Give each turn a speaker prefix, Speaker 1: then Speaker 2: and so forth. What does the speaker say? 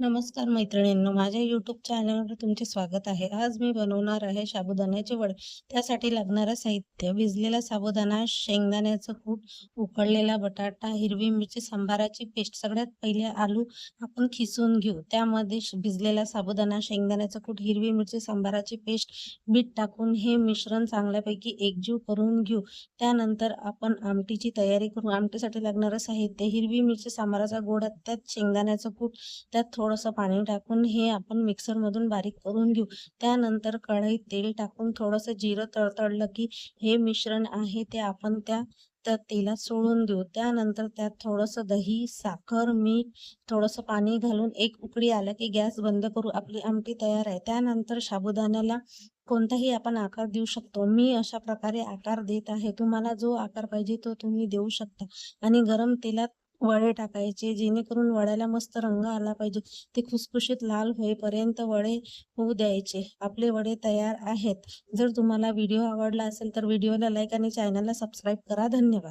Speaker 1: नमस्कार मैत्रिणींनो माझ्या यूट्यूब चॅनलवर तुमचे स्वागत आहे. आज मी बनवणार आहे साबुदाण्याचे वडे. त्यासाठी लागणारं साहित्य: भिजलेला साबुदाणा, शेंगदाण्याचं कूट, उकडलेला बटाटा, हिरवी मिरची, सांबाराची पेस्ट. सगळ्यात पहिले आलू आपण खिसून घेऊ. त्यामध्ये भिजलेला साबुदाणा, शेंगदाण्याचं कूट, हिरवी मिरची, सांबाराची पेस्ट, मीठ टाकून हे मिश्रण चांगल्यापैकी एकजीव करून घेऊ. त्यानंतर आपण आमटीची तयारी करू. आमटीसाठी लागणारं साहित्य: हिरवी मिरची, सांबाराचा गोळा, त्यात शेंगदाण्याचं कूट, त्यात थोडंसं पाणी टाकून हे आपण मिक्सरमधून बारीक करून घेऊ. त्यानंतर कढईत तेल टाकून थोडंसं जिरं तळतळलं की हे मिश्रण आहे ते आपण त्या त्या तेलात सोडून देऊ. त्यानंतर त्यात थोडंसं दही, साखर, मीठ, थोडंसं पाणी घालून एक उकळी आलं की गॅस बंद करू. आपली आमटी तयार आहे. त्यानंतर साबुदाण्याला कोणताही आपण आकार देऊ शकतो. मी अशा प्रकारे आकार देत आहे. तुम्हाला जो आकार पाहिजे तो तुम्ही देऊ शकता. आणि गरम तेलात वडे टाकायचे जेणेकरून वड्याला मस्त रंग आला पाहिजे. ते खुसखुशीत लाल होईपर्यंत वडे होऊ द्यायचे. आपले वडे तयार आहेत. जर तुम्हाला व्हिडिओ आवडला असेल तर व्हिडिओला लाईक आणि चॅनलला सबस्क्राईब करा. धन्यवाद.